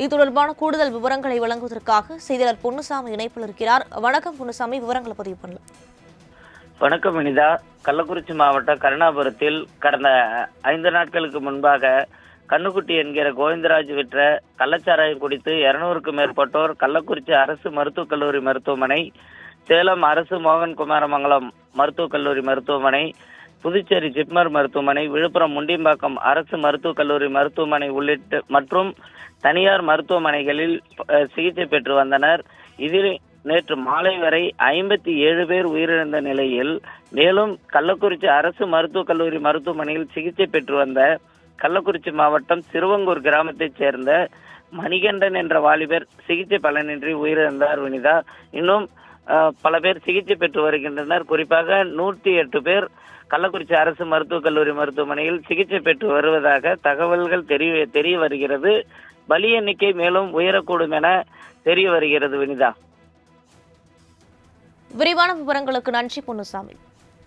இது தொடர்பான கூடுதல் விவரங்களை வழங்குவதற்காக செய்தியாளர் பொன்னுசாமி இணைப்பில் இருக்கிறார். வணக்கம் பொன்னுசாமி விவரங்களை பதிவு பண்ணலாம். வணக்கம் வினிதா. கள்ளக்குறிச்சி மாவட்டம் கருணாபுரத்தில் கடந்த ஐந்து நாட்களுக்கு முன்பாக கண்ணுக்குட்டி என்கிற கோவிந்தராஜ் விற்ற கள்ளச்சாராயம் குடித்து இருநூறுக்கும் மேற்பட்டோர் கள்ளக்குறிச்சி அரசு மருத்துவக் கல்லூரி மருத்துவமனை சேலம் அரசு மோகன் குமாரமங்கலம் மருத்துவக் கல்லூரி மருத்துவமனை புதுச்சேரி ஜிப்மர் மருத்துவமனை விழுப்புரம் முண்டியம்பாக்கம் அரசு மருத்துவக் கல்லூரி மருத்துவமனை உள்ளிட்ட மற்றும் தனியார் மருத்துவமனைகளில் சிகிச்சை பெற்று வந்தனர். இதில் நேற்று மாலை வரை ஐம்பத்தி ஏழு பேர் உயிரிழந்த நிலையில் மேலும் கள்ளக்குறிச்சி அரசு மருத்துவக் கல்லூரி மருத்துவமனையில் சிகிச்சை பெற்று வந்த கள்ளக்குறிச்சி மாவட்டம் சிறுவங்கூர் கிராமத்தைச் சேர்ந்த மணிகண்டன் என்ற வாலிபர் சிகிச்சை பலனின்றி உயிரிழந்தார் வினிதா. இன்னும் பல பேர் சிகிச்சை பெற்று வருகின்றனர். குறிப்பாக நூற்றி எட்டு பேர் கள்ளக்குறிச்சி அரசு மருத்துவக் கல்லூரி மருத்துவமனையில் சிகிச்சை பெற்று வருவதாக தகவல்கள் தெரிய தெரிய வருகிறது. பலி எண்ணிக்கை மேலும் உயரக்கூடும் என தெரிய வருகிறது வினிதா. விரிவான விவரங்களுக்கு நன்றி பொன்னுசாமி.